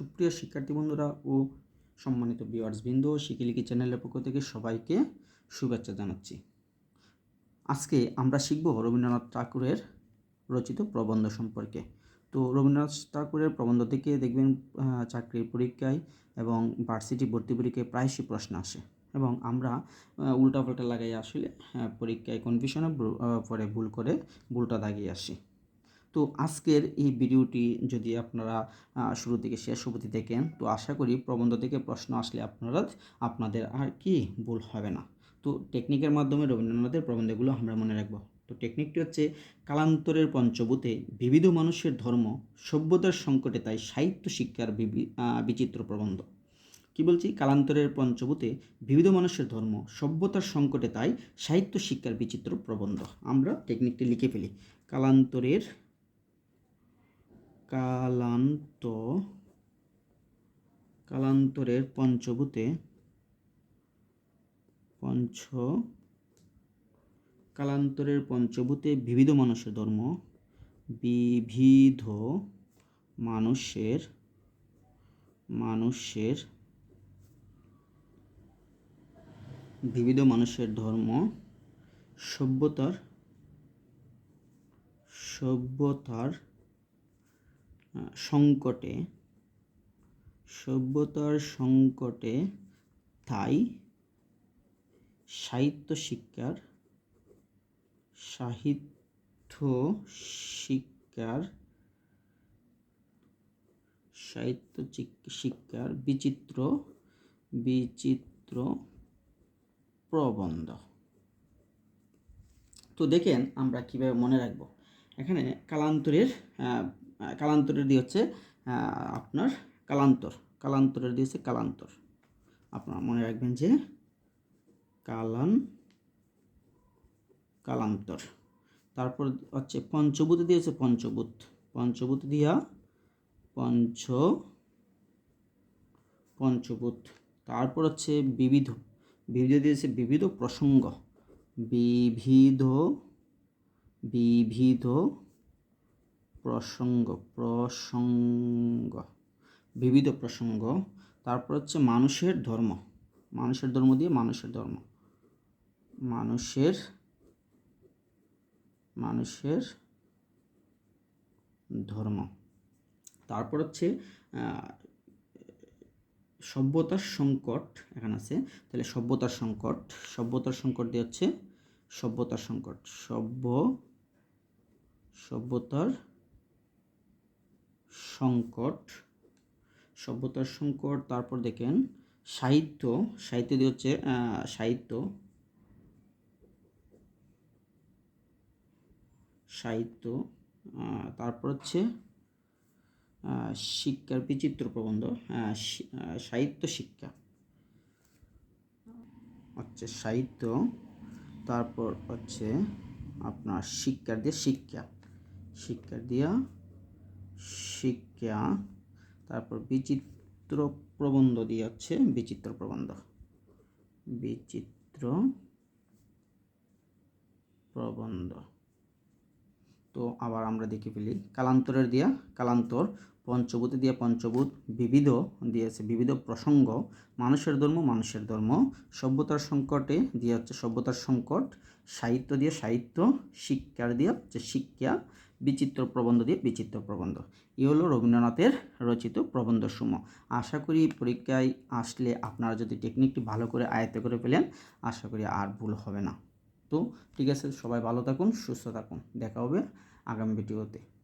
সুপ্রিয় শিক্ষার্থী বন্ধুরা ও সম্মানিত ভিউয়ার্স বৃন্দ শিকিলিকি চ্যানেলের পক্ষ থেকে সবাইকে শুভেচ্ছা জানাচ্ছি। আজকে আমরা শিখব রবীন্দ্রনাথ ঠাকুরের রচিত প্রবন্ধ সম্পর্কে। তো রবীন্দ্রনাথ ঠাকুরের প্রবন্ধ থেকে দেখবেন চাকরির পরীক্ষায় এবং ভার্সিটি ভর্তি পরীক্ষায় প্রায়শই প্রশ্ন আসে এবং আমরা আহ, উল্টাপাল্টা লাগাই আসলে পরীক্ষায় কনফিউশনে পরে ভুল করে ভুলটা দাগিয়ে আসি। তো আজকের এই ভিডিওটি যদি আপনারা শুরু থেকে শেষ অবধি দেখেন, তো আশা করি প্রবন্ধ থেকে প্রশ্ন আসলে আপনারা, আপনাদের আর কি ভুল হবে না। তো টেকনিকের মাধ্যমে রবীন্দ্রনাথের প্রবন্ধগুলো আমরা মনে রাখব। তো টেকনিকটি হচ্ছে কালান্তরের পঞ্চভূতে বিবিধ মানুষের ধর্ম, সভ্যতার সংকটে তাই সাহিত্য শিক্ষার বিচিত্র প্রবন্ধ। কি বলছি? কালান্তরের পঞ্চভূতে বিবিধ মানুষের ধর্ম, সভ্যতার সংকটে তাই সাহিত্য শিক্ষার বিচিত্র প্রবন্ধ। আমরা টেকনিকটি লিখে ফেলি। কালান্তরের কালান্ত, কালান্তরের পঞ্চভূতে, পঞ্চ, কালান্তরের পঞ্চভূতে বিবিধ মানুষের ধর্ম, বিবিধ মানুষের মানুষের, বিবিধ মানুষের ধর্ম, সভ্যতার সভ্যতার সংকটে, সভ্যতার সংকটে তাই সাহিত্য শিক্ষার সাহিত্য শিক্ষার সাহিত্য শিক্ষার বিচিত্র বিচিত্র প্রবন্ধ। তো দেখেন আমরা কীভাবে মনে রাখব। এখানে কালান্তরের কালান্তরের দিয়ে হচ্ছে আপনার কালান্তর। কালান্তরের দিয়ে হচ্ছে কালান্তর। আপনারা মনে রাখবেন যে কালান কালান্তর। তারপর হচ্ছে পঞ্চভূত দিয়ে হচ্ছে পঞ্চভূত। পঞ্চভূত দিয়া পঞ্চ পঞ্চভূত। তারপর হচ্ছে বিবিধ। বিবিধ দিয়েছে বিবিধ প্রসঙ্গ। বিবিধ বিবিধ প্রসঙ্গ প্রসঙ্গ, বিবিধ প্রসঙ্গ। তারপর হচ্ছে মানুষের ধর্ম। মানুষের ধর্ম দিয়ে মানুষের ধর্ম। মানুষের মানুষের ধর্ম। তারপর হচ্ছে সভ্যতার সংকট এখানে আছে। তাহলে সভ্যতার সংকট। সভ্যতার সংকট দিয়ে হচ্ছে সভ্যতার সংকট। সভ্য, সভ্যতার সংকট, সভ্যতার সংকট, তারপর দেখেন সাহিত্য সাহিত্য দিয়ে হচ্ছে সাহিত্য সাহিত্য তারপর হচ্ছে শিক্ষার বিচিত্র প্রবন্ধ সাহিত্য শিক্ষা। হচ্ছে সাহিত্য, তারপর হচ্ছে আপনার শিক্ষার দিয়ে শিক্ষা। শিক্ষার দিয়া শিক্ষা, তারপর বিচিত্র প্রবন্ধ দিয়ে হচ্ছে বিচিত্র প্রবন্ধ। বিচিত্র প্রবন্ধ। তো আবার আমরা দেখে ফেলি, কালান্তরের দিয়া, কালান্তর, পঞ্চভূতি দিয়া পঞ্চভূত, বিবিধ দিয়েছে বিবিধ প্রসঙ্গ, মানুষের ধর্ম মানুষের ধর্ম, সভ্যতার সংকটে দিয়ে হচ্ছে সভ্যতার সংকট, সাহিত্য দিয়ে সাহিত্য, শিক্ষার দিয়ে হচ্ছে শিক্ষা বিচিত্র প্রবন্ধ দিয়ে বিচিত্র প্রবন্ধ। এ হলো রবীন্দ্রনাথের রচিত প্রবন্ধসমূহ আশা করি পরীক্ষায় আসলে আপনারা যদি টেকনিকটি ভালো করে আয়ত্ত করে ফেলেন, আশা করি আর ভুল হবে না। তো ঠিক আছে, সবাই ভালো থাকুন, সুস্থ থাকুন। দেখা হবে আগামী ভিডিওতে।